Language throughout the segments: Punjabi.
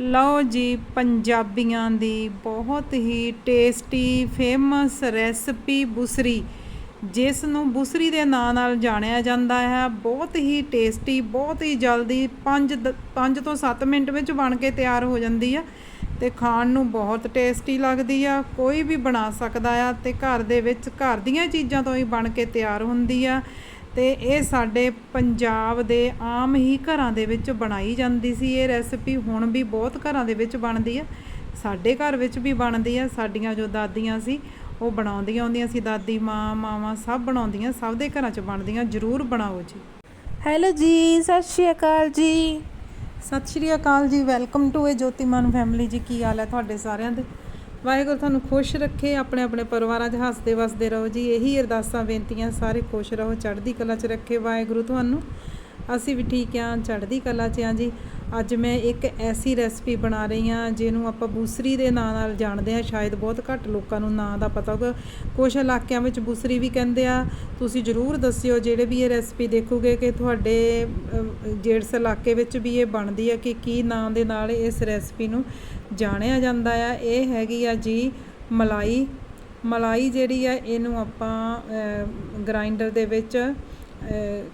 ਲਓ ਜੀ, ਪੰਜਾਬੀਆਂ ਦੀ ਬਹੁਤ ਹੀ ਟੇਸਟੀ, ਫੇਮਸ ਰੈਸਪੀ ਬੁਸਰੀ, ਜਿਸ ਨੂੰ ਬੁਸਰੀ ਦੇ ਨਾਂ ਨਾਲ ਜਾਣਿਆ ਜਾਂਦਾ ਹੈ। ਬਹੁਤ ਹੀ ਟੇਸਟੀ, ਬਹੁਤ ਹੀ ਜਲਦੀ 5 5 ਤੋਂ 7 ਮਿੰਟ ਵਿੱਚ ਬਣ ਕੇ ਤਿਆਰ ਹੋ ਜਾਂਦੀ ਆ ਤੇ ਖਾਣ ਨੂੰ ਬਹੁਤ ਟੇਸਟੀ ਲੱਗਦੀ ਆ। ਕੋਈ ਵੀ ਬਣਾ ਸਕਦਾ ਆ ਤੇ ਘਰ ਦੇ ਵਿੱਚ ਘਰ ਦੀਆਂ ਚੀਜ਼ਾਂ ਤੋਂ ਹੀ ਬਣ ਕੇ ਤਿਆਰ ਹੁੰਦੀ ਆ। ਤੇ ਇਹ ਸਾਡੇ ਪੰਜਾਬ ਦੇ ਆਮ ਹੀ ਘਰਾਂ ਦੇ ਵਿੱਚ ਬਣਾਈ ਜਾਂਦੀ ਸੀ। ਇਹ ਰੈਸਪੀ ਹੁਣ ਵੀ ਬਹੁਤ ਘਰਾਂ ਦੇ ਵਿੱਚ ਬਣਦੀ ਆ। ਸਾਡੇ ਘਰ ਵਿੱਚ ਵੀ ਬਣਦੀ ਆ। ਸਾਡੀਆਂ ਜੋ ਦਾਦੀਆਂ ਸੀ ਉਹ ਬਣਾਉਂਦੀਆਂ ਹੁੰਦੀਆਂ ਸੀ। ਦਾਦੀ ਮਾਂ ਮਾਵਾਂ ਸਭ ਬਣਾਉਂਦੀਆਂ ਸਭ ਦੇ ਘਰਾਂ 'ਚ ਬਣਦੀਆਂ। ਜਰੂਰ ਬਣਾਓ ਜੀ। ਹੈਲੋ ਜੀ ਸਤਿ ਸ਼੍ਰੀ ਅਕਾਲ ਜੀ। ਸਤਿ ਸ਼੍ਰੀ ਅਕਾਲ ਜੀ। Welcome to a Jotiman family ਜੀ। ਕੀ ਹਾਲ ਹੈ ਤੁਹਾਡੇ ਸਾਰਿਆਂ ਦੇ? ਵਾਹਿਗੁਰੂ ਤੁਹਾਨੂੰ ਖੁਸ਼ ਰੱਖੇ, ਆਪਣੇ ਆਪਣੇ ਪਰਿਵਾਰਾਂ 'ਚ ਹੱਸਦੇ ਵਸਦੇ ਰਹੋ ਜੀ। ਇਹੀ ਅਰਦਾਸਾਂ, ਬੇਨਤੀਆਂ, ਸਾਰੇ ਖੁਸ਼ ਰਹੋ, ਚੜ੍ਹਦੀ ਕਲਾ 'ਚ ਰੱਖੇ। ਵਾਹਿਗੁਰੂ ਤੁਹਾਨੂੰ ਅਸੀਂ ਵੀ ਠੀਕ ਆ ਚੜ੍ਹਦੀ ਕਲਾ 'ਚ ਆ ਜੀ। ਅੱਜ ਮੈਂ ਇੱਕ ਐਸੀ ਰੈਸਪੀ ਬਣਾ ਰਹੀ ਹਾਂ ਜਿਹਨੂੰ ਆਪਾਂ ਬੂਸਰੀ ਦੇ ਨਾਂ ਨਾਲ ਜਾਣਦੇ ਆ ਸ਼ਾਇਦ ਬਹੁਤ ਘੱਟ ਲੋਕਾਂ ਨੂੰ ਨਾਂ ਦਾ ਪਤਾ ਹੋਊਗਾ। ਕੁਝ ਇਲਾਕਿਆਂ ਵਿੱਚ ਬੂਸਰੀ ਵੀ ਕਹਿੰਦੇ ਆ। ਤੁਸੀਂ ਜਰੂਰ ਦੱਸਿਓ ਜਿਹੜੇ ਵੀ ਇਹ ਰੈਸਪੀ ਦੇਖੋਗੇ ਕਿ ਤੁਹਾਡੇ ਅਹ, ਇਲਾਕੇ ਵਿੱਚ ਵੀ ਇਹ ਬਣਦੀ ਹੈ ਕਿ ਕੀ ਨਾਂ ਦੇ ਨਾਲ ਇਸ ਰੈਸਪੀ ਨੂੰ ਜਾਣਿਆ ਜਾਂਦਾ ਆ। ਇਹ ਹੈਗੀ ਆ ਜੀ ਮਲਾਈ। ਮਲਾਈ ਜਿਹੜੀ ਆ ਇਹਨੂੰ ਆਪਾਂ ਗ੍ਰਾਈਂਡਰ ਦੇ ਵਿੱਚ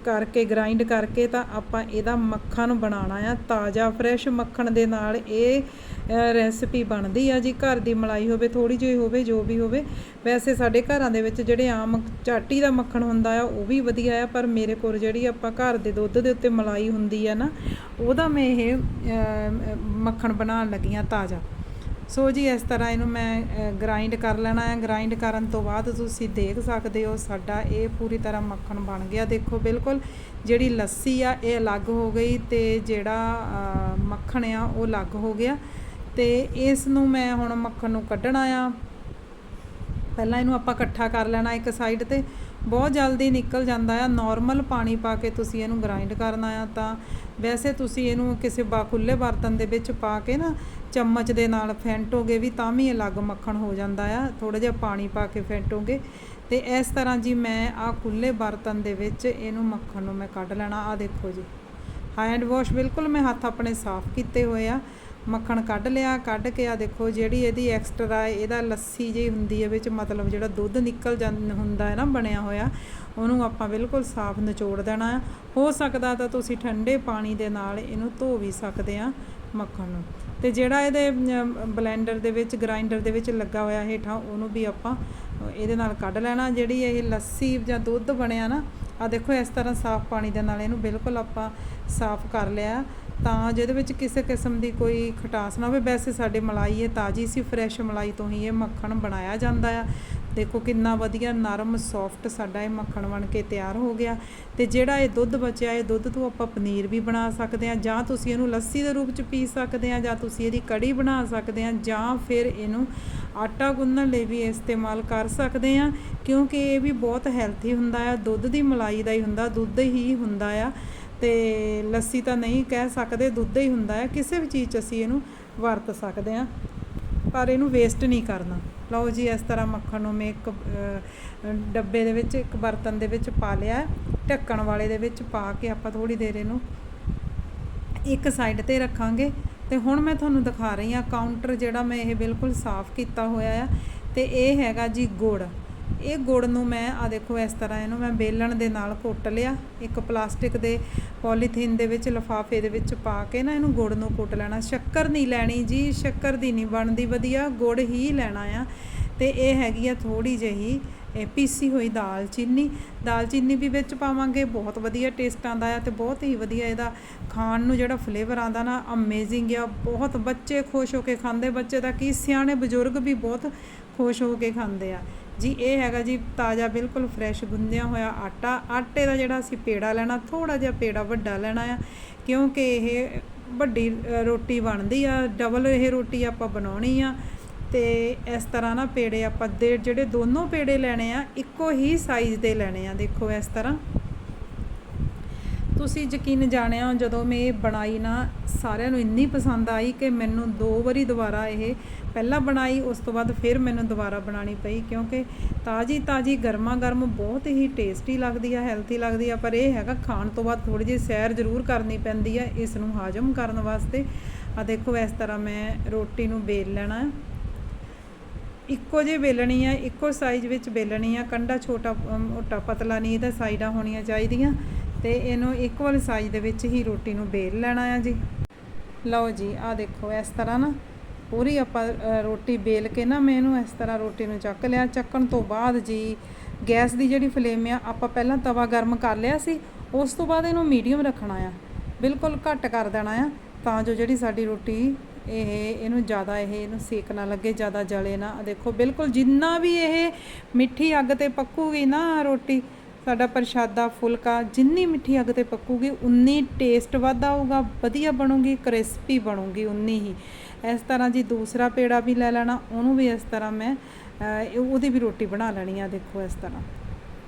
ਕਰਕੇ ਗ੍ਰਾਈਂਡ ਕਰਕੇ ਤਾਂ ਆਪਾਂ ਇਹਦਾ ਮੱਖਣ ਬਣਾਉਣਾ ਆ, ਤਾਜ਼ਾ ਫਰੈਸ਼ ਮੱਖਣ ਦੇ ਨਾਲ ਇਹ ਰੈਸਪੀ ਬਣਦੀ ਆ ਜੀ। ਘਰ ਦੀ ਮਲਾਈ ਹੋਵੇ ਥੋੜੀ ਜਿਹੀ ਹੋਵੇ, ਜੋ ਵੀ ਹੋਵੇ। ਵੈਸੇ ਸਾਡੇ ਘਰਾਂ ਦੇ ਵਿੱਚ ਜਿਹੜੇ ਆਮ ਚਾਟੀ ਦਾ ਮੱਖਣ ਹੁੰਦਾ ਆ, ਉਹ ਵੀ ਵਧੀਆ ਆ, ਪਰ ਮੇਰੇ ਕੋਲ ਜਿਹੜੀ ਆਪਾਂ ਘਰ ਦੇ ਦੁੱਧ ਦੇ ਉੱਤੇ ਮਲਾਈ ਹੁੰਦੀ ਆ ਨਾ, ਉਹਦਾ ਮੈਂ ਇਹ ਮੱਖਣ ਬਣਾਉਣ ਲੱਗੀ ਆ ਤਾਜ਼ਾ। ਸੋ ਜੀ, ਇਸ ਤਰ੍ਹਾਂ ਇਹਨੂੰ ਮੈਂ ਗ੍ਰਾਈਂਡ ਕਰ ਲੈਣਾ ਹੈ। ਗ੍ਰਾਈਂਡ ਕਰਨ ਤੋਂ ਬਾਅਦ ਤੁਸੀਂ ਦੇਖ ਸਕਦੇ ਹੋ, ਸਾਡਾ ਇਹ ਪੂਰੀ ਤਰ੍ਹਾਂ ਮੱਖਣ ਬਣ ਗਿਆ। ਦੇਖੋ, ਬਿਲਕੁਲ ਜਿਹੜੀ ਲੱਸੀ ਆ, ਇਹ ਅਲੱਗ ਹੋ ਗਈ ਤੇ ਜਿਹੜਾ ਮੱਖਣ ਆ, ਉਹ ਅਲੱਗ ਹੋ ਗਿਆ। ਤੇ ਇਸ ਨੂੰ ਮੈਂ ਹੁਣ ਮੱਖਣ ਨੂੰ ਕੱਢਣਾ ਆ। ਪਹਿਲਾਂ ਇਹਨੂੰ ਆਪਾਂ ਇਕੱਠਾ ਕਰ ਲੈਣਾ ਇੱਕ ਸਾਈਡ ਤੇ। ਬਹੁਤ ਜਲਦੀ ਨਿਕਲ ਜਾਂਦਾ ਆ। ਨਾਰਮਲ ਪਾਣੀ ਪਾ ਕੇ ਤੁਸੀਂ ਇਹਨੂੰ ਗ੍ਰਾਈਂਡ ਕਰਨਾ ਆ ਤਾਂ। ਵੈਸੇ ਤੁਸੀਂ ਇਹਨੂੰ ਕਿਸੇ ਬਾ ਖੁੱਲੇ ਬਰਤਨ ਦੇ ਵਿੱਚ ਪਾ ਕੇ ਨਾ, ਚਮਚ ਦੇ ਨਾਲ ਫੈਂਟੋਗੇ ਵੀ ਤਾਂ ਵੀ ਅਲੱਗ ਮੱਖਣ ਹੋ ਜਾਂਦਾ ਆ। ਥੋੜਾ ਜਿਹਾ ਪਾਣੀ ਪਾ ਕੇ ਫੈਂਟੋਗੇ। ਤੇ ਇਸ ਤਰ੍ਹਾਂ ਜੀ ਮੈਂ ਆ ਖੁੱਲੇ ਬਰਤਨ ਦੇ ਵਿੱਚ ਇਹਨੂੰ ਮੱਖਣ ਨੂੰ ਮੈਂ ਕੱਢ ਲੈਣਾ। ਆ ਦੇਖੋ ਜੀ। ਹੈਂਡ ਵਾਸ਼ ਬਿਲਕੁਲ ਮੈਂ ਹੱਥ ਆਪਣੇ ਸਾਫ਼ ਕੀਤੇ ਹੋਏ ਆ। ਮੱਖਣ ਕੱਢ ਲਿਆ, ਕੱਢ ਕੇ ਆ ਦੇਖੋ ਜਿਹੜੀ ਇਹਦੀ ਐਕਸਟਰਾ ਇਹਦਾ ਲੱਸੀ ਜਿਹੀ ਹੁੰਦੀ ਹੈ ਵਿੱਚ ਮਤਲਬ ਜਿਹੜਾ ਦੁੱਧ ਨਿਕਲ ਜਾਂਦਾ ਹੁੰਦਾ ਹੈ ਨਾ ਬਣਿਆ ਹੋਇਆ, ਉਹਨੂੰ ਆਪਾਂ ਬਿਲਕੁਲ ਸਾਫ਼ ਨਿਚੋੜ ਦੇਣਾ ਹੈ। ਹੋ ਸਕਦਾ ਤਾਂ ਤੁਸੀਂ ਠੰਡੇ ਪਾਣੀ ਦੇ ਨਾਲ ਇਹਨੂੰ ਧੋ ਵੀ ਸਕਦੇ ਆ ਮੱਖਣ ਨੂੰ। ਤੇ ਜਿਹੜਾ ਇਹਦੇ ਬਲੈਂਡਰ ਦੇ ਵਿੱਚ ਗ੍ਰਾਈਂਡਰ ਦੇ ਵਿੱਚ ਲੱਗਾ ਹੋਇਆ ਹੇਠਾਂ ਉਹਨੂੰ ਵੀ ਆਪਾਂ ਇਹਦੇ ਨਾਲ ਕੱਢ ਲੈਣਾ। ਜਿਹੜੀ ਇਹ ਲੱਸੀ ਜਾਂ ਦੁੱਧ ਬਣਿਆ ਨਾ ਆ ਦੇਖੋ, ਇਸ ਤਰ੍ਹਾਂ ਸਾਫ਼ ਪਾਣੀ ਦੇ ਨਾਲ ਇਹਨੂੰ ਬਿਲਕੁਲ ਆਪਾਂ ਸਾਫ਼ ਕਰ ਲਿਆ। ਤਾਂ ਜਿਹਦੇ ਵਿੱਚ ਕਿਸੇ ਕਿਸਮ ਦੀ ਕੋਈ ਖਟਾਸ ਨਾ ਹੋਵੇ। ਵੈਸੇ ਸਾਡੇ ਮਲਾਈ ਇਹ ਤਾਜ਼ੀ ਸੀ, ਫਰੈਸ਼ ਮਲਾਈ ਤੋਂ ਹੀ ਇਹ ਮੱਖਣ ਬਣਾਇਆ ਜਾਂਦਾ ਆ। ਦੇਖੋ ਕਿੰਨਾ ਵਧੀਆ ਨਰਮ ਸੌਫਟ ਸਾਡਾ ਇਹ ਮੱਖਣ ਬਣ ਕੇ ਤਿਆਰ ਹੋ ਗਿਆ। ਤੇ ਜਿਹੜਾ ਇਹ ਦੁੱਧ ਬਚਿਆ, ਇਹ ਦੁੱਧ ਤੋਂ ਆਪਾਂ ਪਨੀਰ ਵੀ ਬਣਾ ਸਕਦੇ ਆ ਜਾਂ ਤੁਸੀਂ ਇਹਨੂੰ ਲੱਸੀ ਦੇ ਰੂਪ ਚ ਪੀ ਸਕਦੇ ਆ ਜਾਂ ਤੁਸੀਂ ਇਹਦੀ ਕੜੀ ਬਣਾ ਸਕਦੇ ਆ ਜਾਂ ਫਿਰ ਇਹਨੂੰ ਆਟਾ ਗੁੰਨਣ ਲਈ ਵੀ ਇਸਤੇਮਾਲ ਕਰ ਸਕਦੇ ਆ ਕਿਉਂਕਿ ਇਹ ਵੀ ਬਹੁਤ ਹੈਲਥੀ ਹੁੰਦਾ ਆ, ਦੁੱਧ ਦੀ ਮਲਾਈ ਦਾ ਹੀ ਹੁੰਦਾ, ਦੁੱਧ ਹੀ ਹੁੰਦਾ ਆ। ਤੇ ਲੱਸੀ ਤਾਂ ਨਹੀਂ ਕਹਿ ਸਕਦੇ, ਦੁੱਧ ਹੀ ਹੁੰਦਾ ਹੈ ਕਿਸੇ ਵੀ ਚੀਜ਼ 'ਚ ਅਸੀਂ ਇਹਨੂੰ ਵਰਤ ਸਕਦੇ ਹਾਂ। ਪਰ ਇਹਨੂੰ ਵੇਸਟ ਨਹੀਂ ਕਰਨਾ। ਲਓ ਜੀ, ਇਸ ਤਰ੍ਹਾਂ ਮੱਖਣ ਨੂੰ ਮੈਂ ਇੱਕ ਡੱਬੇ ਦੇ ਵਿੱਚ, ਇੱਕ ਬਰਤਨ ਦੇ ਵਿੱਚ ਪਾ ਲਿਆ ਢੱਕਣ ਵਾਲੇ ਦੇ ਵਿੱਚ ਪਾ ਕੇ ਆਪਾਂ ਥੋੜੀ ਦੇਰ ਇਹਨੂੰ ਇੱਕ ਸਾਈਡ ਤੇ ਰੱਖਾਂਗੇ। ਤੇ ਹੁਣ ਮੈਂ ਤੁਹਾਨੂੰ ਦਿਖਾ ਰਹੀ ਹਾਂ ਕਾਊਂਟਰ ਜਿਹੜਾ ਮੈਂ ਇਹ ਬਿਲਕੁਲ ਸਾਫ਼ ਕੀਤਾ ਹੋਇਆ ਆ। ਤੇ ਇਹ ਹੈਗਾ ਜੀ ਗੁੜ। ਇਹ ਗੁੜ ਨੂੰ ਮੈਂ ਆ ਦੇਖੋ ਇਸ ਤਰ੍ਹਾਂ ਇਹਨੂੰ ਮੈਂ ਬੇਲਣ ਦੇ ਨਾਲ ਕੁੱਟ ਲਿਆ। ਇੱਕ ਪਲਾਸਟਿਕ ਦੇ ਪੋਲੀਥੀਨ ਦੇ ਵਿੱਚ ਲਿਫਾਫੇ ਦੇ ਵਿੱਚ ਪਾ ਕੇ ਨਾ ਇਹਨੂੰ ਗੁੜ ਨੂੰ ਕੁੱਟ ਲੈਣਾ। ਸ਼ੱਕਰ ਨਹੀਂ ਲੈਣੀ ਜੀ, ਸ਼ੱਕਰ ਦੀ ਨਹੀਂ, ਬਣਦੀ ਵਧੀਆ, ਗੁੜ ਹੀ ਲੈਣਾ ਆ। ਤੇ ਇਹ ਹੈਗੀ ਆ ਥੋੜੀ ਜਿਹੀ, ਇਹ ਪੀਸੀ ਹੋਈ ਦਾਲ ਚੀਨੀ। ਦਾਲ ਚੀਨੀ ਵੀ ਵਿੱਚ ਪਾਵਾਂਗੇ, ਬਹੁਤ ਵਧੀਆ ਟੇਸਟ ਆਂਦਾ ਆ ਤੇ ਬਹੁਤ ਹੀ ਵਧੀਆ ਇਹਦਾ ਖਾਣ ਨੂੰ ਜਿਹੜਾ ਫਲੇਵਰ ਆਂਦਾ ਨਾ ਅਮੇਜ਼ਿੰਗ ਆ। ਬਹੁਤ ਬੱਚੇ ਖੁਸ਼ ਹੋ ਕੇ ਖਾਂਦੇ, ਬੱਚੇ ਤਾਂ ਕੀ ਸਿਆਣੇ ਬਜ਼ੁਰਗ ਵੀ ਬਹੁਤ ਖੁਸ਼ ਹੋ ਕੇ ਖਾਂਦੇ ਆ। ਜੀ, ਇਹ ਹੈਗਾ ਜੀ, ਤਾਜ਼ਾ ਬਿਲਕੁਲ ਫਰੈਸ਼ ਗੁੰਨਿਆ ਹੋਇਆ ਆਟਾ। ਆਟੇ ਦਾ ਜਿਹੜਾ ਅਸੀਂ ਪੇੜਾ ਲੈਣਾ ਥੋੜਾ ਜਿਹਾ ਪੇੜਾ ਵੱਡਾ ਲੈਣਾ ਆ, ਕਿਉਂਕਿ ਇਹ ਵੱਡੀ ਰੋਟੀ ਬਣਦੀ ਆ ਡਬਲ ਇਹ ਰੋਟੀ ਆਪਾਂ ਬਣਾਉਣੀ ਆ। ਤੇ ਇਸ ਤਰ੍ਹਾਂ ਨਾ ਪੇੜੇ ਆਪਾਂ ਦੇ, ਜਿਹੜੇ ਦੋਨੋਂ ਪੇੜੇ ਲੈਣੇ ਆ, ਇੱਕੋ ਹੀ ਸਾਈਜ਼ ਦੇ ਲੈਣੇ ਆ, ਦੇਖੋ ਇਸ ਤਰ੍ਹਾਂ। ਤੁਸੀਂ ਯਕੀਨ ਜਾਣਿਆ ਜਦੋਂ ਮੈਂ ਇਹ ਬਣਾਈ ਨਾ ਸਾਰਿਆਂ ਨੂੰ ਇੰਨੀ ਪਸੰਦ ਆਈ ਕਿ ਮੈਨੂੰ ਦੋ ਵਾਰੀ ਦੁਬਾਰਾ ਇਹ ਪਹਿਲਾਂ ਬਣਾਈ ਉਸ ਤੋਂ ਬਾਅਦ ਫਿਰ ਮੈਨੂੰ ਦੁਬਾਰਾ ਬਣਾਉਣੀ ਪਈ ਕਿਉਂਕਿ ਤਾਜੀ ਤਾਜੀ ਗਰਮਾ ਗਰਮ ਬਹੁਤ ਹੀ ਟੇਸਟੀ ਲੱਗਦੀ ਆ ਹੈਲਥੀ ਲੱਗਦੀ ਆ ਪਰ ਇਹ ਹੈਗਾ ਖਾਣ ਤੋਂ ਬਾਅਦ ਥੋੜੀ ਜਿਹੀ ਸੈਰ ਜ਼ਰੂਰ ਕਰਨੀ ਪੈਂਦੀ ਆ ਇਸ ਨੂੰ ਹਾਜ਼ਮ ਕਰਨ ਵਾਸਤੇ। ਆ ਦੇਖੋ ਇਸ ਤਰ੍ਹਾਂ ਮੈਂ ਰੋਟੀ ਨੂੰ ਬੇਲ ਲੈਣਾ। ਇੱਕੋ ਜਿਹੀ ਬੇਲਣੀ ਆ ਇੱਕੋ ਸਾਈਜ਼ ਵਿੱਚ ਵੇਲਣੀ ਆ ਕੰਡਾ ਛੋਟਾ ਅਮ, ਮੋਟਾ ਪਤਲਾ ਨਹੀਂ ਇਹਦਾ ਸਾਈਡਾਂ ਹੋਣੀਆਂ ਚਾਹੀਦੀਆਂ। ਤੇ ਇਹਨੂੰ ਇਕੁਅਲ ਸਾਈਜ਼ ਦੇ ਵਿੱਚ ਹੀ ਰੋਟੀ ਨੂੰ ਬੇਲ ਲੈਣਾ ਆ ਜੀ। ਲਓ ਜੀ ਆ ਦੇਖੋ, ਇਸ ਤਰ੍ਹਾਂ ਨਾ ਪੂਰੀ ਆਪਾਂ ਰੋਟੀ ਬੇਲ ਕੇ ਨਾ ਮੈਂ ਇਹਨੂੰ ਇਸ ਤਰ੍ਹਾਂ ਰੋਟੀ ਨੂੰ ਚੱਕ ਲਿਆ। ਚੱਕਣ ਤੋਂ ਬਾਅਦ ਜੀ, ਗੈਸ ਦੀ ਜਿਹੜੀ ਫਲੇਮ ਆ, ਆਪਾਂ ਪਹਿਲਾਂ ਤਵਾ ਗਰਮ ਕਰ ਲਿਆ ਸੀ, ਉਸ ਤੋਂ ਬਾਅਦ ਇਹਨੂੰ ਮੀਡੀਅਮ ਰੱਖਣਾ ਆ। ਬਿਲਕੁਲ ਘੱਟ ਕਰ ਦੇਣਾ ਆ, ਤਾਂ ਜੋ ਜਿਹੜੀ ਸਾਡੀ ਰੋਟੀ, ਇਹ, ਇਹਨੂੰ ਜ਼ਿਆਦਾ ਇਹ, ਇਹਨੂੰ ਸੇਕ ਨਾ ਲੱਗੇ, ਜ਼ਿਆਦਾ ਜਲੇ ਨਾ। ਦੇਖੋ, ਬਿਲਕੁਲ ਜਿੰਨਾ ਵੀ ਇਹ ਮਿੱਠੀ ਅੱਗ ਤੇ ਪੱਕੂਗੀ ਨਾ ਰੋਟੀ ਸਾਡਾ ਪ੍ਰਸ਼ਾਦਾ, ਫੁਲਕਾ, ਜਿੰਨੀ ਮਿੱਠੀ ਅੱਗ ਤੇ ਪੱਕੂਗੀ, ਉਨੀ ਟੇਸਟ ਵੱਧ ਆਊਗਾ, ਵਧੀਆ ਬਣੂਗੀ ਕ੍ਰਿਸਪੀ ਬਣੂਗੀ ਉਨੀ ਹੀ। ਇਸ ਤਰ੍ਹਾਂ ਜੀ ਦੂਸਰਾ ਪੇੜਾ ਵੀ ਲੈ ਲੈਣਾ, ਉਹਨੂੰ ਵੀ ਇਸ ਤਰ੍ਹਾਂ ਮੈਂ ਉਹਦੀ ਵੀ ਰੋਟੀ ਬਣਾ ਲੈਣੀ ਆ, ਦੇਖੋ ਇਸ ਤਰ੍ਹਾਂ।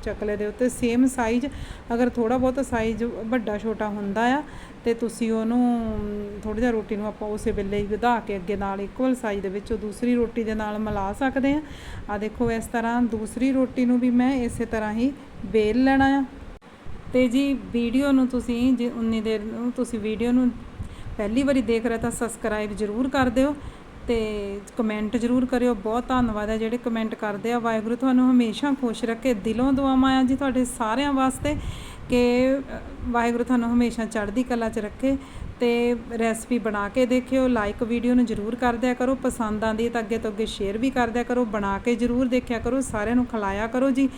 ਚਕਲੇ ਦੇ ਉੱਤੇ ਸੇਮ ਸਾਈਜ਼ ਅਗਰ ਥੋੜਾ ਬਹੁਤ ਸਾਈਜ਼ ਵੱਡਾ ਛੋਟਾ ਹੁੰਦਾ ਆ, ਤੇ ਤੁਸੀਂ ਉਹਨੂੰ ਥੋੜਾ ਜਿਹਾ ਰੋਟੀ ਨੂੰ ਆਪਾਂ ਉਸੇ ਵੇਲੇ ਹੀ ਵਧਾ ਕੇ ਅੱਗੇ ਨਾਲ ਇਕੁਅਲ ਸਾਈਜ਼ ਦੇ ਵਿੱਚ ਉਹ ਦੂਸਰੀ ਰੋਟੀ ਦੇ ਨਾਲ ਮਿਲਾ ਸਕਦੇ ਆ। ਆ ਦੇਖੋ ਇਸ ਤਰ੍ਹਾਂ ਦੂਸਰੀ ਰੋਟੀ ਨੂੰ ਵੀ ਮੈਂ ਇਸੇ ਤਰ੍ਹਾਂ ਹੀ ਵੇਲ ਲੈਣਾ ਆ। ਤੇ ਜੀ ਵੀਡੀਓ ਨੂੰ ਤੁਸੀਂ ਜੇ ਉਨੀ ਦੇਰ ਨੂੰ ਤੁਸੀਂ ਵੀਡੀਓ ਨੂੰ ਪਹਿਲੀ ਵਾਰੀ ਦੇਖ ਰਹੇ ਤਾਂ ਸਬਸਕ੍ਰਾਈਬ ਜ਼ਰੂਰ ਕਰ ਦਿਓ। ਤੇ ਕਮੈਂਟ ਜ਼ਰੂਰ ਕਰਿਓ। ਬਹੁਤ ਧੰਨਵਾਦ ਹੈ ਜਿਹੜੇ ਕਮੈਂਟ ਕਰਦੇ ਆ। ਵਾਹਿਗੁਰੂ ਤੁਹਾਨੂੰ ਹਮੇਸ਼ਾ ਖੁਸ਼ ਰੱਖੇ। ਦਿਲੋਂ ਦੁਆਵਾਂ ਆ ਜੀ ਤੁਹਾਡੇ ਸਾਰਿਆਂ ਵਾਸਤੇ ਕਿ ਵਾਹਿਗੁਰੂ ਤੁਹਾਨੂੰ ਹਮੇਸ਼ਾ ਚੜ੍ਹਦੀ ਕਲਾ 'ਚ ਰੱਖੇ ਤੇ ਰੈਸਪੀ ਬਣਾ ਕੇ ਦੇਖਿਓ। ਲਾਈਕ ਵੀਡੀਓ ਨੂੰ ਜ਼ਰੂਰ ਕਰ ਦਿਆ ਕਰੋ। ਪਸੰਦ ਆਂਦੀ ਤਾਂ ਅੱਗੇ ਤੋਂ ਅੱਗੇ ਸ਼ੇਅਰ ਵੀ ਕਰ ਦਿਆ ਕਰੋ। ਬਣਾ ਕੇ ਜ਼ਰੂਰ ਦੇਖਿਆ ਕਰੋ। ਸਾਰਿਆਂ ਨੂੰ ਖਿਲਾਇਆ ਕਰੋ ਜੀ।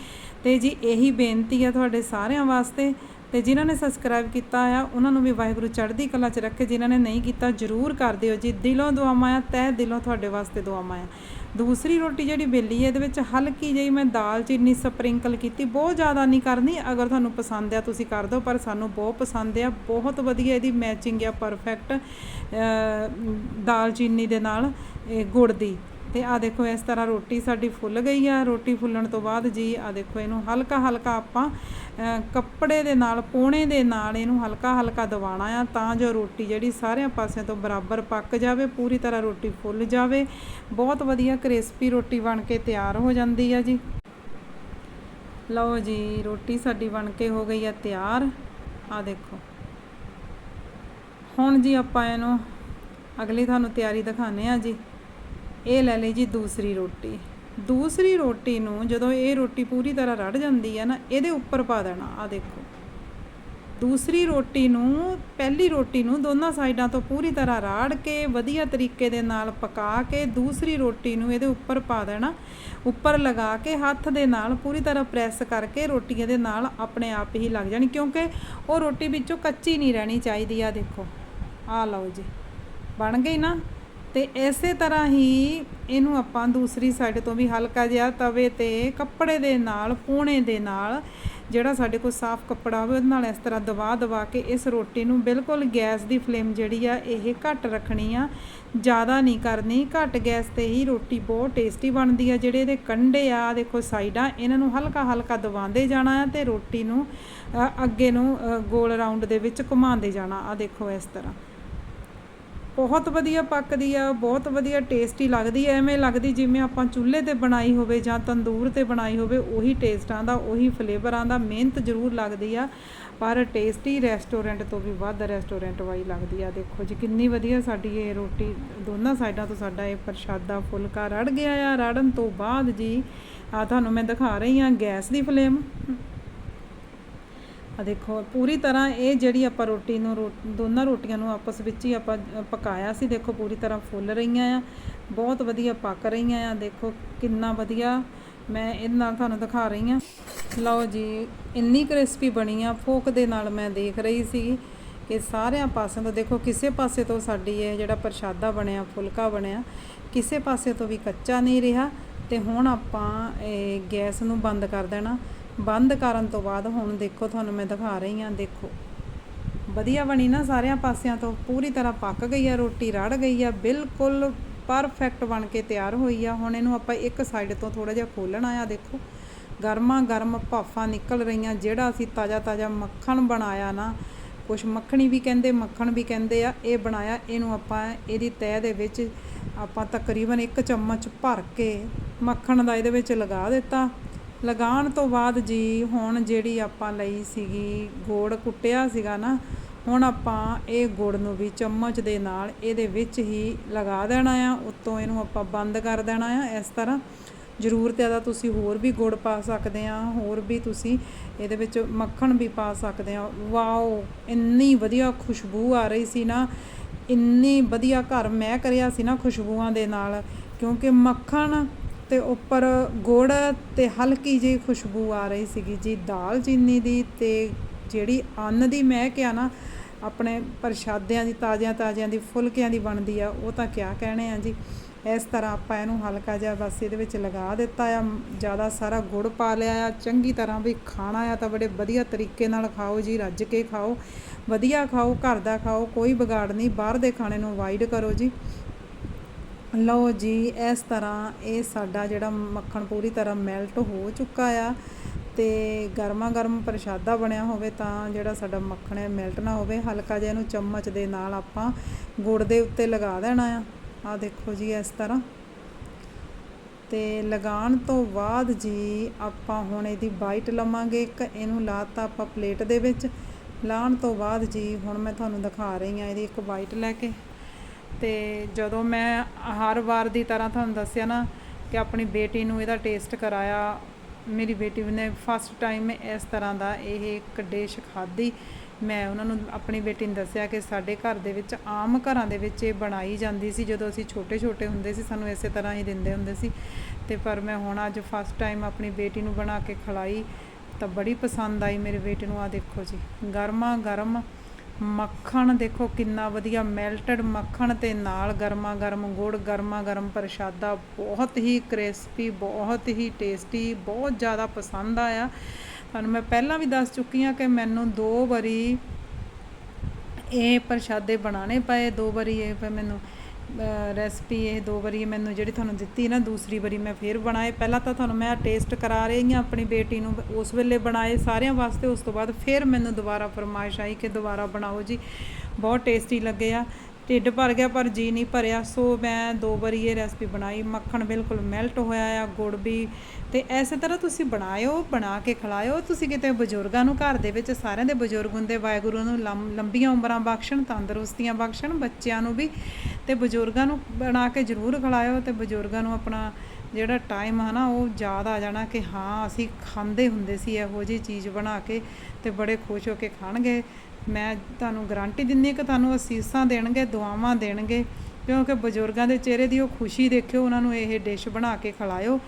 ਤੇ ਜੀ, ਇਹੀ ਬੇਨਤੀ ਆ ਤੁਹਾਡੇ ਸਾਰਿਆਂ ਵਾਸਤੇ ਤੇ ਜਿਨ੍ਹਾਂ ਨੇ ਸਬਸਕ੍ਰਾਈਬ ਕੀਤਾ ਆ, ਉਹਨਾਂ ਨੂੰ ਵੀ ਵਾਹਿਗੁਰੂ ਚੜ੍ਹਦੀ ਕਲਾ 'ਚ ਰੱਖੇ। ਜਿਨ੍ਹਾਂ ਨੇ ਨਹੀਂ ਕੀਤਾ, ਜ਼ਰੂਰ ਕਰ ਦਿਓ ਜੀ। ਦਿਲੋਂ ਦੁਆਵਾਂ ਆ, ਤਹਿ ਦਿਲੋਂ ਤੁਹਾਡੇ ਵਾਸਤੇ ਦੁਆਵਾਂ ਆ। ਦੂਸਰੀ ਰੋਟੀ ਜਿਹੜੀ ਬੇਲੀ ਹੈ ਇਹਦੇ ਵਿੱਚ ਹਲਕੀ ਜਿਹੀ ਮੈਂ ਦਾਲ ਚੀਨੀ ਸਪਰਿੰਕਲ ਕੀਤੀ। ਬਹੁਤ ਜ਼ਿਆਦਾ ਨਹੀਂ ਕਰਨੀ, ਅਗਰ ਤੁਹਾਨੂੰ ਪਸੰਦ ਆ ਤੁਸੀਂ ਕਰ ਦਿਓ, ਪਰ ਸਾਨੂੰ ਬਹੁਤ ਪਸੰਦ ਆ। ਬਹੁਤ ਵਧੀਆ ਇਹਦੀ ਮੈਚਿੰਗ ਆ ਪਰਫੈਕਟ ਦਾਲ ਚੀਨੀ ਦੇ ਨਾਲ, ਇਹ ਗੁੜ ਦੀ। ਤੇ ਆ ਦੇਖੋ, ਇਸ ਤਰ੍ਹਾਂ ਰੋਟੀ ਸਾਡੀ ਫੁੱਲ ਗਈ ਆ। ਰੋਟੀ ਫੁੱਲਣ ਤੋਂ ਬਾਅਦ ਜੀ ਆ ਦੇਖੋ ਇਹਨੂੰ ਹਲਕਾ ਹਲਕਾ ਆਪਾਂ ਕੱਪੜੇ ਦੇ ਨਾਲ, ਪੋਣੇ ਦੇ ਨਾਲ ਇਹਨੂੰ ਹਲਕਾ ਹਲਕਾ ਦਬਾਉਣਾ ਆ ਤਾਂ ਜੋ ਰੋਟੀ ਜਿਹੜੀ ਸਾਰਿਆਂ ਪਾਸਿਆਂ ਤੋਂ ਬਰਾਬਰ ਪੱਕ ਜਾਵੇ, ਪੂਰੀ ਤਰ੍ਹਾਂ ਰੋਟੀ ਫੁੱਲ ਜਾਵੇ। ਬਹੁਤ ਵਧੀਆ ਕ੍ਰਿਸਪੀ ਰੋਟੀ ਬਣ ਕੇ ਤਿਆਰ ਹੋ ਜਾਂਦੀ ਆ ਜੀ। ਲਓ ਜੀ, ਰੋਟੀ ਸਾਡੀ ਬਣ ਕੇ ਹੋ ਗਈ ਆ ਤਿਆਰ। ਆ ਦੇਖੋ। ਹੁਣ ਜੀ ਆਪਾਂ ਇਹਨੂੰ ਅਗਲੀ ਤੁਹਾਨੂੰ ਤਿਆਰੀ ਦਿਖਾਣੇ ਆ ਜੀ। ਇਹ ਲੈ ਲਈ ਜੀ ਦੂਸਰੀ ਰੋਟੀ। ਦੂਸਰੀ ਰੋਟੀ ਨੂੰ ਜਦੋਂ ਇਹ ਰੋਟੀ ਪੂਰੀ ਤਰ੍ਹਾਂ ਰੜ ਜਾਂਦੀ ਹੈ ਨਾ, ਇਹਦੇ ਉੱਪਰ ਪਾ ਦੇਣਾ ਆ ਦੇਖੋ। ਦੂਸਰੀ ਰੋਟੀ ਨੂੰ, ਪਹਿਲੀ ਰੋਟੀ ਨੂੰ ਦੋਨਾਂ ਸਾਈਡਾਂ ਤੋਂ ਪੂਰੀ ਤਰ੍ਹਾਂ ਰਾੜ ਕੇ, ਵਧੀਆ ਤਰੀਕੇ ਦੇ ਨਾਲ ਪਕਾ ਕੇ, ਦੂਸਰੀ ਰੋਟੀ ਨੂੰ ਇਹਦੇ ਉੱਪਰ ਪਾ ਦੇਣਾ। ਉੱਪਰ ਲਗਾ ਕੇ, ਹੱਥ ਦੇ ਨਾਲ ਪੂਰੀ ਤਰ੍ਹਾਂ ਪ੍ਰੈਸ ਕਰਕੇ ਰੋਟੀ ਇਹਦੇ ਨਾਲ ਆਪਣੇ ਆਪ ਹੀ ਲੱਗ ਜਾਣੀ, ਕਿਉਂਕਿ ਉਹ ਰੋਟੀ ਵਿੱਚੋਂ ਕੱਚੀ ਨਹੀਂ ਰਹਿਣੀ ਚਾਹੀਦੀ ਆ ਦੇਖੋ। ਆ ਲਓ ਜੀ। ਬਣ ਗਈ ਨਾ? ਤੇ ਇਸੇ ਤਰ੍ਹਾਂ ਹੀ ਇਹਨੂੰ ਆਪਾਂ ਦੂਸਰੀ ਸਾਈਡ ਤੋਂ ਵੀ ਹਲਕਾ ਜਿਹਾ ਤਵੇ ਤੇ ਕੱਪੜੇ ਦੇ ਨਾਲ, ਪੋਣੇ ਦੇ ਨਾਲ ਜਿਹੜਾ ਸਾਡੇ ਕੋਲ ਸਾਫ਼ ਕੱਪੜਾ ਹੋਵੇ, ਉਹਦੇ ਨਾਲ ਇਸ ਤਰ੍ਹਾਂ ਦਬਾ ਦਬਾ ਕੇ ਇਸ ਰੋਟੀ ਨੂੰ ਬਿਲਕੁਲ ਗੈਸ ਦੀ ਫਲੇਮ ਜਿਹੜੀ ਆ, ਇਹ ਘੱਟ ਰੱਖਣੀ ਆ। ਜ਼ਿਆਦਾ ਨਹੀਂ ਕਰਨੀ, ਘੱਟ ਗੈਸ ਤੇ ਹੀ ਰੋਟੀ ਬਹੁਤ ਟੇਸਟੀ ਬਣਦੀ ਆ। ਜਿਹੜੇ ਇਹਦੇ ਕੰਡੇ ਆ ਆਹ ਦੇਖੋ ਸਾਈਡਾਂ, ਇਹਨਾਂ ਨੂੰ ਹਲਕਾ ਹਲਕਾ ਦਬਾਉਂਦੇ ਜਾਣਾ ਆ ਤੇ ਰੋਟੀ ਨੂੰ ਅੱਗੇ ਨੂੰ ਗੋਲ ਰਾਉਂਡ ਦੇ ਵਿੱਚ ਘੁਮਾਉਂਦੇ ਜਾਣਾ। ਆ ਦੇਖੋ ਇਸ ਤਰ੍ਹਾਂ। ਬਹੁਤ ਵਧੀਆ ਪੱਕਦੀ ਆ, ਬਹੁਤ ਵਧੀਆ ਟੇਸਟੀ ਲੱਗਦੀ ਐ ਐਵੇਂ ਲੱਗਦੀ ਜਿਵੇਂ ਆਪਾਂ ਚੁੱਲ੍ਹੇ ਤੇ ਬਣਾਈ ਹੋਵੇ ਜਾਂ ਤੰਦੂਰ ਤੇ ਬਣਾਈ ਹੋਵੇ, ਉਹੀ ਟੇਸਟ ਆਂਦਾ ਉਹੀ ਫਲੇਵਰ ਆਂਦਾ ਮਿਹਨਤ ਜ਼ਰੂਰ ਲੱਗਦੀ ਆ, ਪਰ ਟੇਸਟੀ ਰੈਸਟੋਰੈਂਟ ਤੋਂ ਵੀ ਵੱਧ ਰੈਸਟੋਰੈਂਟ ਵਾਲੀ ਲੱਗਦੀ ਆ, ਦੇਖੋ ਜੀ ਕਿੰਨੀ ਵਧੀਆ ਸਾਡੀ ਇਹ ਰੋਟੀ, ਦੋਨਾਂ ਸਾਈਡਾਂ ਤੋਂ ਸਾਡਾ ਇਹ ਪ੍ਰਸ਼ਾਦਾ ਫੁਲਕਾ ਰੜ ਗਿਆ ਆ, ਰੜਨ ਤੋਂ ਬਾਅਦ ਜੀ ਆ ਤੁਹਾਨੂੰ ਮੈਂ ਦਿਖਾ ਰਹੀ ਆ ਗੈਸ ਦੀ ਫਲੇਮ ਆ ਦੇਖੋ, ਪੂਰੀ ਤਰ੍ਹਾਂ ਇਹ ਜਿਹੜੀ ਆਪਾਂ ਰੋਟੀ ਨੂੰ ਰੋ- ਦੋਨਾਂ ਰੋਟੀਆਂ ਨੂੰ ਆਪਸ ਵਿੱਚ ਹੀ ਆਪਾਂ, ਪਕਾਇਆ ਸੀ, ਦੇਖੋ ਪੂਰੀ ਤਰ੍ਹਾਂ ਫੁੱਲ ਰਹੀਆਂ ਆ, ਬਹੁਤ ਵਧੀਆ ਪੱਕ ਰਹੀਆਂ ਆ, ਦੇਖੋ ਕਿੰਨਾ ਵਧੀਆ ਮੈਂ ਇਹਦੇ ਨਾਲ ਤੁਹਾਨੂੰ ਦਿਖਾ ਰਹੀ ਆ ਲਓ ਜੀ, ਇੰਨੀ ਕ੍ਰਿਸਪੀ ਬਣੀ ਆ, ਫੋਕ ਦੇ ਨਾਲ ਮੈਂ ਦੇਖ ਰਹੀ ਸੀ ਕਿ ਸਾਰਿਆਂ ਪਾਸਿਆਂ ਤੋਂ, ਦੇਖੋ ਕਿਸੇ ਪਾਸੇ ਤੋਂ ਸਾਡੀ ਇਹ ਜਿਹੜਾ ਪ੍ਰਸ਼ਾਦਾ ਬਣਿਆ, ਫੁਲਕਾ ਬਣਿਆ, ਕਿਸੇ ਪਾਸੇ ਤੋਂ ਵੀ ਕੱਚਾ ਨਹੀਂ ਰਿਹਾ ਤੇ ਹੁਣ ਆਪਾਂ ਇਹ ਗੈਸ ਨੂੰ ਬੰਦ ਕਰ ਦੇਣਾ। ਬੰਦ ਕਰਨ ਤੋਂ ਬਾਅਦ ਹੁਣ ਦੇਖੋ, ਤੁਹਾਨੂੰ ਮੈਂ ਦਿਖਾ ਰਹੀ ਹਾਂ, ਦੇਖੋ। ਵਧੀਆ ਬਣੀ ਨਾ ਸਾਰਿਆਂ ਪਾਸਿਆਂ ਤੋਂ, ਪੂਰੀ ਤਰ੍ਹਾਂ ਪੱਕ ਗਈ ਆ, ਰੋਟੀ ਰੜ ਗਈ ਆ, ਬਿਲਕੁਲ ਪਰਫੈਕਟ ਬਣ ਕੇ ਤਿਆਰ ਹੋਈ ਆ। ਹੁਣ ਇਹਨੂੰ ਆਪਾਂ ਇੱਕ ਸਾਈਡ ਤੋਂ ਥੋੜਾ ਜਿਹਾ ਖੋਲਣਾ ਆ, ਦੇਖੋ। ਗਰਮਾ ਗਰਮ ਭਾਫਾਂ ਨਿਕਲ ਰਹੀਆਂ, ਜਿਹੜਾ ਅਸੀਂ ਤਾਜ਼ਾ ਤਾਜ਼ਾ ਮੱਖਣ ਬਣਾਇਆ ਨਾ, ਕੁਛ ਮੱਖਣੀ ਵੀ ਕਹਿੰਦੇ, ਮੱਖਣ ਵੀ ਕਹਿੰਦੇ ਆ, ਇਹ ਬਣਾਇਆ, ਇਹਨੂੰ ਆਪਾਂ ਇਹਦੀ ਤਹਿ ਦੇ ਵਿੱਚ ਆਪਾਂ ਤਕਰੀਬਨ ਇੱਕ ਚਮਚ ਭਰ ਕੇ ਮੱਖਣ ਦਾ ਇਹਦੇ ਵਿੱਚ ਲਗਾ ਦਿੱਤਾ। ਲਗਾਉਣ ਤੋਂ ਬਾਅਦ ਜੀ ਹੁਣ ਜਿਹੜੀ ਆਪਾਂ ਲਈ ਸੀਗੀ, ਗੋੜ ਕੁੱਟਿਆ ਸੀਗਾ ਨਾ, ਹੁਣ ਆਪਾਂ ਇਹ ਗੁੜ ਨੂੰ ਵੀ ਚਮਚ ਦੇ ਨਾਲ ਇਹਦੇ ਵਿੱਚ ਹੀ ਲਗਾ ਦੇਣਾ ਆ, ਉੱਤੋਂ ਇਹਨੂੰ ਆਪਾਂ ਬੰਦ ਕਰ ਦੇਣਾ ਆ ਇਸ ਤਰ੍ਹਾਂ। ਜ਼ਰੂਰਤ ਹੈ ਤਾਂ ਤੁਸੀਂ ਹੋਰ ਵੀ ਗੁੜ ਪਾ ਸਕਦੇ ਆ, ਹੋਰ ਵੀ ਤੁਸੀਂ ਇਹਦੇ ਵਿੱਚ ਮੱਖਣ ਵੀ ਪਾ ਸਕਦੇ ਆ। ਵਾਓ, ਇੰਨੀ ਵਧੀਆ ਖੁਸ਼ਬੂ ਆ ਰਹੀ ਸੀ ਨਾ, ਇੰਨੀ ਵਧੀਆ ਘਰ ਮੈਂ ਕਰਿਆ ਸੀ ਨਾ ਖੁਸ਼ਬੂਆਂ ਦੇ ਨਾਲ, ਕਿਉਂਕਿ ਮੱਖਣ ਤੇ ਉੱਪਰ ਗੁੜ ਤੇ ਹਲਕੀ ਜਿਹੀ ਖੁਸ਼ਬੂ ਆ ਰਹੀ ਸੀਗੀ ਜੀ, ਦਾਲ ਚੀਨੀ ਦੀ ਤੇ ਜਿਹੜੀ ਅੰਨ ਦੀ ਮਹਿਕ ਆ ਨਾ, ਆਪਣੇ ਪ੍ਰਸ਼ਾਦਿਆਂ ਦੀ, ਤਾਜ਼ਿਆਂ ਤਾਜ਼ਿਆਂ ਦੀ, ਫੁਲਕਿਆਂ ਦੀ ਬਣਦੀ ਆ, ਉਹ ਤਾਂ ਕਿਆ ਕਹਿਣੇ ਆ ਜੀ। ਇਸ ਤਰ੍ਹਾਂ ਆਪਾਂ ਇਹਨੂੰ ਹਲਕਾ ਜਿਹਾ ਬਸ ਇਹਦੇ ਵਿੱਚ ਲਗਾ ਦਿੱਤਾ ਆ, ਜ਼ਿਆਦਾ ਸਾਰਾ ਗੁੜ ਪਾ ਲਿਆ ਆ, ਚੰਗੀ ਤਰ੍ਹਾਂ ਵੀ ਖਾਣਾ ਆ ਤਾਂ ਬੜੇ ਵਧੀਆ ਤਰੀਕੇ ਨਾਲ ਖਾਓ ਜੀ, ਰੱਜ ਕੇ ਖਾਓ, ਵਧੀਆ ਖਾਓ, ਘਰ ਦਾ ਖਾਓ, ਕੋਈ ਵਿਗਾੜ ਨਹੀਂ, ਬਾਹਰ ਦੇ ਖਾਣੇ ਨੂੰ ਅਵਾਇਡ ਕਰੋ ਜੀ। ਲਓ ਜੀ, ਇਸ ਤਰ੍ਹਾਂ ਇਹ ਸਾਡਾ ਜਿਹੜਾ ਮੱਖਣ ਪੂਰੀ ਤਰ੍ਹਾਂ ਮੈਲਟ ਹੋ ਚੁੱਕਾ ਆ ਤੇ ਗਰਮਾ ਗਰਮ ਪ੍ਰਸ਼ਾਦਾ ਬਣਿਆ ਹੋਵੇ ਤਾਂ ਜਿਹੜਾ ਸਾਡਾ ਮੱਖਣ ਹੈ ਮੈਲਟ ਨਾ ਹੋਵੇ, ਹਲਕਾ ਜਿਹਾ ਇਹਨੂੰ ਚਮਚ ਦੇ ਨਾਲ ਆਪਾਂ ਗੁੜ ਦੇ ਉੱਤੇ ਲਗਾ ਦੇਣਾ ਆ। ਆ ਦੇਖੋ ਜੀ, ਇਸ ਤਰ੍ਹਾਂ। ਤੇ ਲਗਾਉਣ ਤੋਂ ਬਾਅਦ ਜੀ ਆਪਾਂ ਹੁਣ ਇਹਦੀ ਬਾਈਟ ਲਵਾਂਗੇ। ਇੱਕ ਇਹਨੂੰ ਲਾਤਾ ਆਪਾਂ ਪਲੇਟ ਦੇ ਵਿੱਚ। ਲਾਉਣ ਤੋਂ ਬਾਅਦ ਜੀ ਹੁਣ ਮੈਂ ਤੁਹਾਨੂੰ ਦਿਖਾ ਰਹੀ ਹਾਂ ਇਹਦੀ ਇੱਕ ਬਾਈਟ ਲੈ ਕੇ। ਤੇ ਜਦੋਂ ਮੈਂ ਹਰ ਵਾਰ ਦੀ ਤਰ੍ਹਾਂ ਤੁਹਾਨੂੰ ਦੱਸਿਆ ਨਾ ਕਿ ਆਪਣੀ ਬੇਟੀ ਨੂੰ ਇਹਦਾ ਟੇਸਟ ਕਰਾਇਆ, ਮੇਰੀ ਬੇਟੀ ਨੇ ਫਸਟ ਟਾਈਮ ਇਸ ਤਰ੍ਹਾਂ ਦਾ ਇਹ ਇੱਕ ਡਿਸ਼ ਖਾਧੀ। ਮੈਂ ਉਹਨਾਂ ਨੂੰ ਆਪਣੀ ਬੇਟੀ ਨੂੰ ਦੱਸਿਆ ਕਿ ਸਾਡੇ ਘਰ ਦੇ ਵਿੱਚ ਆਮ ਘਰਾਂ ਦੇ ਵਿੱਚ ਇਹ ਬਣਾਈ ਜਾਂਦੀ ਸੀ, ਜਦੋਂ ਅਸੀਂ ਛੋਟੇ ਛੋਟੇ ਹੁੰਦੇ ਸੀ, ਸਾਨੂੰ ਇਸੇ ਤਰ੍ਹਾਂ ਹੀ ਦਿੰਦੇ ਹੁੰਦੇ ਸੀ। ਤੇ ਪਰ ਮੈਂ ਹੁਣ ਅੱਜ ਫਸਟ ਟਾਈਮ ਆਪਣੀ ਬੇਟੀ ਨੂੰ ਬਣਾ ਕੇ ਖਿਲਾਈ, ਤਾਂ ਬੜੀ ਪਸੰਦ ਆਈ ਮੇਰੇ ਬੇਟੇ ਨੂੰ। ਆ ਦੇਖੋ ਜੀ ਗਰਮਾ ਗਰਮ ਮੱਖਣ ਦੇਖੋ ਕਿੰਨਾ ਵਧੀਆ ਮੈਲਟਡ ਮੱਖਣ ਤੇ ਨਾਲ ਗਰਮਾ ਗਰਮ ਗੁੜ ਗਰਮਾ ਗਰਮ ਪ੍ਰਸ਼ਾਦਾ ਬਹੁਤ ਹੀ ਕ੍ਰਿਸਪੀ ਬਹੁਤ ਹੀ ਟੇਸਟੀ ਬਹੁਤ ਜ਼ਿਆਦਾ ਪਸੰਦ ਆਇਆ। ਤੁਹਾਨੂੰ ਮੈਂ ਪਹਿਲਾਂ ਵੀ ਦੱਸ ਚੁੱਕੀ ਹਾਂ ਕਿ ਮੈਨੂੰ ਦੋ ਵਾਰੀ ਇਹ ਪ੍ਰਸ਼ਾਦੇ ਬਣਾਉਣੇ ਪਏ, ਦੋ ਵਾਰੀ ਇਹ ਫਿਰ ਮੈਨੂੰ ਰੈਸਪੀ ਇਹ ਦੋ ਵਾਰੀ ਮੈਨੂੰ ਜਿਹੜੀ ਤੁਹਾਨੂੰ ਦਿੱਤੀ ਨਾ, ਦੂਸਰੀ ਵਾਰੀ ਮੈਂ ਫੇਰ ਬਣਾਏ। ਪਹਿਲਾਂ ਤਾਂ ਤੁਹਾਨੂੰ ਮੈਂ ਟੇਸਟ ਕਰਾ ਰਹੀ ਹਾਂ ਆਪਣੀ ਬੇਟੀ ਨੂੰ, ਉਸ ਵੇਲੇ ਬਣਾਏ ਸਾਰਿਆਂ ਵਾਸਤੇ, ਉਸ ਤੋਂ ਬਾਅਦ ਫਿਰ ਮੈਨੂੰ ਦੁਬਾਰਾ ਫਰਮਾਇਸ਼ ਆਈ ਕਿ ਦੁਬਾਰਾ ਬਣਾਓ ਜੀ। ਬਹੁਤ ਟੇਸਟੀ ਲੱਗੇ ਆ। ਢਿੱਡ ਭਰ ਗਿਆ ਪਰ ਜੀ ਨਹੀਂ ਭਰਿਆ। ਸੋ ਮੈਂ ਦੋ ਵਾਰੀ ਇਹ ਰੈਸਪੀ ਬਣਾਈ। ਮੱਖਣ ਬਿਲਕੁਲ ਮੈਲਟ ਹੋਇਆ ਆ, ਗੁੜ ਵੀ। ਤੇ ਐਸੇ ਤਰ੍ਹਾਂ ਤੁਸੀਂ ਬਣਾਇਓ, ਬਣਾ ਕੇ ਖਿਲਾਇਓ। ਤੁਸੀਂ ਕਿਤੇ ਬਜ਼ੁਰਗਾਂ ਨੂੰ ਘਰ ਦੇ ਵਿੱਚ, ਸਾਰਿਆਂ ਦੇ ਬਜ਼ੁਰਗ ਹੁੰਦੇ, ਵਾਹਿਗੁਰੂ ਨੂੰ ਲੰਮ- ਲੰਬੀਆਂ ਉਮਰਾਂ ਬਖਸ਼ਣ, ਤੰਦਰੁਸਤੀਆਂ ਬਖਸ਼ਣ, ਬੱਚਿਆਂ ਨੂੰ ਵੀ। ਤੇ ਬਜ਼ੁਰਗਾਂ ਨੂੰ ਬਣਾ ਕੇ ਜ਼ਰੂਰ ਖਿਲਾਇਓ ਤੇ ਬਜ਼ੁਰਗਾਂ ਨੂੰ ਆਪਣਾ ਜਿਹੜਾ ਟਾਈਮ ਹੈ ਨਾ, ਉਹ ਯਾਦ ਆ ਜਾਣਾ ਕਿ ਹਾਂ, ਅਸੀਂ ਖਾਂਦੇ ਹੁੰਦੇ ਸੀ ਇਹੋ ਜਿਹੀ ਚੀਜ਼ ਬਣਾ ਕੇ ਤੇ ਬੜੇ ਖੁਸ਼ ਹੋ ਕੇ ਖਾਣਗੇ। ਮੈਂ ਤੁਹਾਨੂੰ ਗਾਰੰਟੀ ਦਿੰਦੀ ਹਾਂ ਕਿ ਤੁਹਾਨੂੰ ਅਸੀਸਾਂ ਦੇਣਗੇ, ਦੁਆਵਾਂ ਦੇਣਗੇ, ਕਿਉਂਕਿ ਬਜ਼ੁਰਗਾਂ ਦੇ ਚਿਹਰੇ ਦੀ ਉਹ ਖੁਸ਼ੀ ਦੇਖਿਓ, ਉਹਨਾਂ ਨੂੰ ਇਹ ਡਿਸ਼ ਬਣਾ ਕੇ ਖਿਲਾਇਓ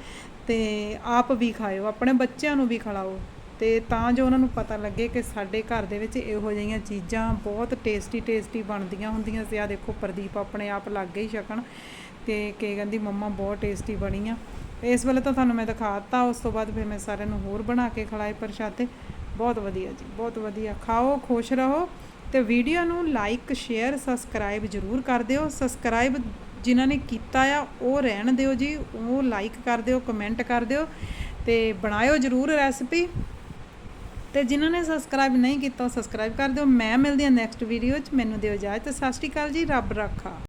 ਤੇ ਆਪ ਵੀ ਖਾਇਓ, ਆਪਣੇ ਬੱਚਿਆਂ ਨੂੰ ਵੀ ਖਿਲਾਓ। ਤੇ ਤਾਂ ਜੋ ਉਹਨਾਂ ਨੂੰ ਪਤਾ ਲੱਗੇ ਕਿ ਸਾਡੇ ਘਰ ਦੇ ਵਿੱਚ ਇਹੋ ਜਿਹੀਆਂ ਚੀਜ਼ਾਂ ਬਹੁਤ ਟੇਸਟੀ ਟੇਸਟੀ ਬਣਦੀਆਂ ਹੁੰਦੀਆਂ ਸੀ। ਆ ਦੇਖੋ, ਪ੍ਰਦੀਪ ਆਪਣੇ ਆਪ ਲੱਗ ਗਈ ਛਕਣ ਤੇ ਕੀ ਕਹਿੰਦੀ, ਮੰਮਾ, ਬਹੁਤ ਟੇਸਟੀ ਬਣੀ ਆ। ਇਸ ਵੇਲੇ ਤਾਂ ਤੁਹਾਨੂੰ ਮੈਂ ਦਿਖਾਤਾ, ਉਸ ਤੋਂ ਬਾਅਦ ਫਿਰ ਮੈਂ ਸਾਰਿਆਂ ਨੂੰ ਹੋਰ ਬਣਾ ਕੇ ਖਿਲਾਏ ਪ੍ਰਸ਼ਾਦੇ। ਬਹੁਤ ਵਧੀਆ ਜੀ, ਬਹੁਤ ਵਧੀਆ। ਖਾਓ, ਖੁਸ਼ ਰਹੋ ਤੇ ਵੀਡੀਓ ਨੂੰ ਲਾਈਕ ਸ਼ੇਅਰ ਸਬਸਕ੍ਰਾਈਬ ਜ਼ਰੂਰ ਕਰ ਦਿਓ। ਸਬਸਕ੍ਰਾਈਬ ਜਿਨ੍ਹਾਂ ਨੇ ਕੀਤਾ ਆ, ਉਹ ਰਹਿਣ ਦਿਓ ਜੀ, ਉਹ ਲਾਈਕ ਕਰ ਦਿਓ ਕਮੈਂਟ ਕਰ ਦਿਓ ਤੇ ਬਣਾਇਓ ਜ਼ਰੂਰ ਰੈਸਪੀ ਤੇ ਜਿਨ੍ਹਾਂ ਨੇ ਸਬਸਕ੍ਰਾਈਬ ਨਹੀਂ ਕੀਤਾ ਸਬਸਕ੍ਰਾਈਬ ਕਰ ਦਿਓ। ਮੈਂ ਮਿਲਦੀ ਹਾਂ ਨੈਕਸਟ ਵੀਡੀਓ 'ਚ। ਮੈਨੂੰ ਦਿਓ ਇਜਾਜ਼ਤ। ਸਤਿ ਸ਼੍ਰੀ ਅਕਾਲ ਜੀ। ਰੱਬ ਰੱਖਾ।